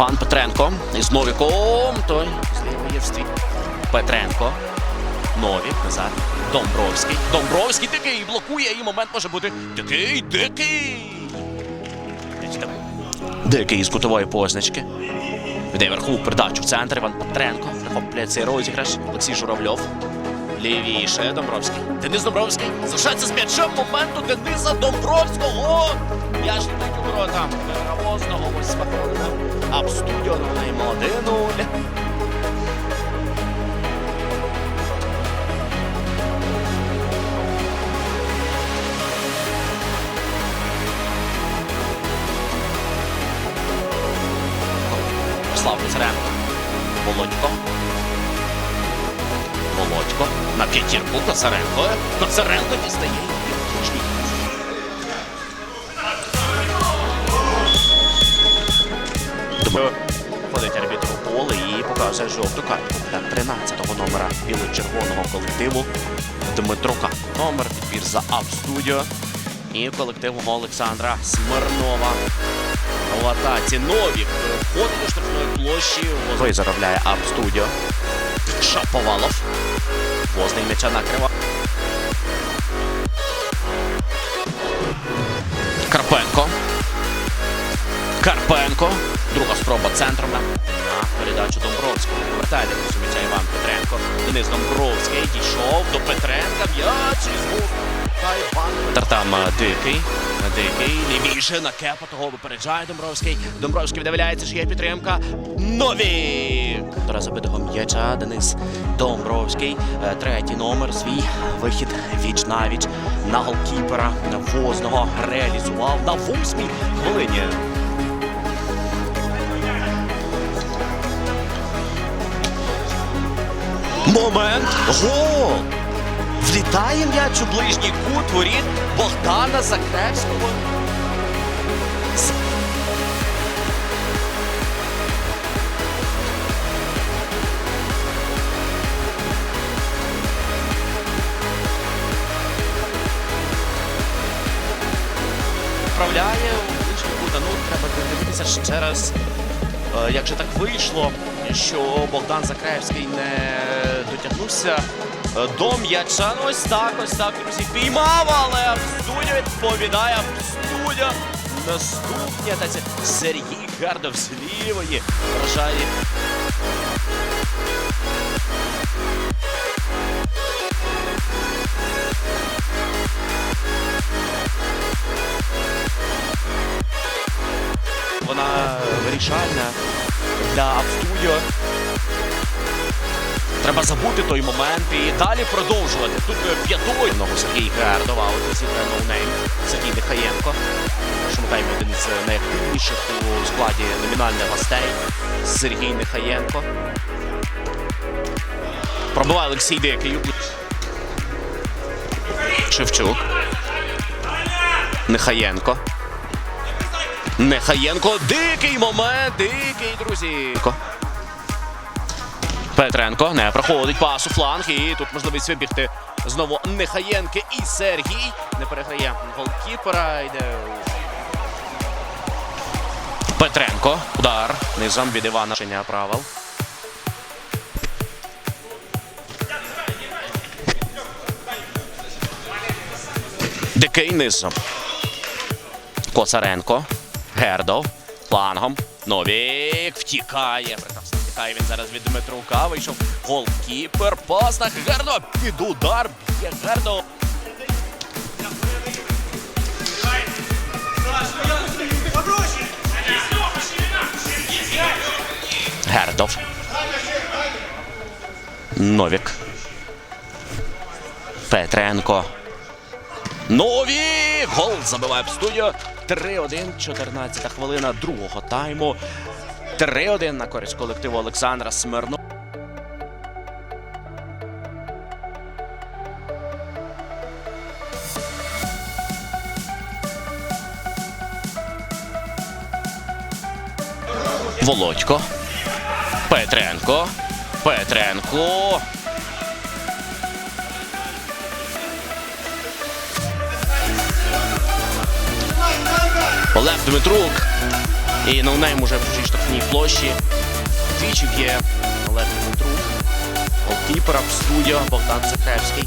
Ван Петренко із Новіком. Той зліва є в світ. Петренко. Новік назад. Домбровський. Домбровський дикий блокує і момент може бути. Дикий, дикий. Дикий з кутової позначки. Віддає верхову передачу в центр. Іван Петренко. Захоплює цей розіграш. Олексій Журавльов. Лівіше Домбровський. Денис Домбровський. Залишається з м'ячем моменту Дениса Домбровського. Я ж летить у ворота. Гравозного ось спокійно. Абстудіо на 1-0. Слав Писаренко. Володько. Володько. На п'ятірку Коцаренко. Коцаренко дістає. Думаю, показує жовту картку для 13-го номера біло-червоного колективу Дмитрука. Номер підбір за Абстудіо і колективу Олександра Смирнова. В атаці Новік входить до штрафної площі. Той заробляє Абстудіо. Шаповалов. Возний м'яча накрива. Карпенко. Карпенко. Друга спроба центром Повертає до м'яча Іван Петренко. Денис Домбровський дійшов до Петренка. М'яч і звук. Тартам дикий. Дикий. Лівіше на кепа того випереджає Домбровський. Домбровський видавляється, що є підтримка. Новік! До забитого м'яча Денис Домбровський. Е, Третій номер свій вихід віч навіч на голкіпера Возного реалізував на восьмій хвилині. Момент. Гол! Влітає м'яч у ближній кут воріт Богдана Закревського. Вправляє у ближній кут. Ну, треба дивитися ще раз. Е, Як же так вийшло, що Богдан Закраєвський не дотягнувся е, до м'яча. Ну, ось так, ось так, друзі, піймав, але Студіо відповідає Студіо. Наступні атаці Сергій Гардов з лівої вражає. Вона вирішальна для Абстудіо. Треба забути той момент і далі продовжувати. Тут е, п'ятою ногу Сергій Гардова, от ноунейм Сергій Михаєнко. Таймі один з найактивніших у складі номінальних гостей Сергій Михаєнко. Пробиває Олексій Дикий. Шевчук. Нехаєнко. Нехаєнко. Дикий момент. Дикий, друзі. Петренко не проходить пас у фланг. І тут можливість вибігти знову Нехаєнки і Сергій. Не переграє голкіпера. Йде. Петренко. Удар. Низом від Івана Шиня правил. Дикий низом. Коцаренко. Гердов. Флангом. Новік втікає. Втікає він зараз від Дмитрука. Вийшов голкіпер. Пас на Гердова. Під удар. Б'є Гердов. Гердов. Новік. Петренко. Нові! Гол забиває в студію. 3-1, 14 хвилина другого тайму. 3-1 на користь колективу Олександра Смирно. Володько. Петренко. Петренко. Олег Дмитрук. І ноунейм уже в чужій штрафній площі. Двічі б'є Олег Дмитрук. Голкіпера в студіо Богдан Закревський.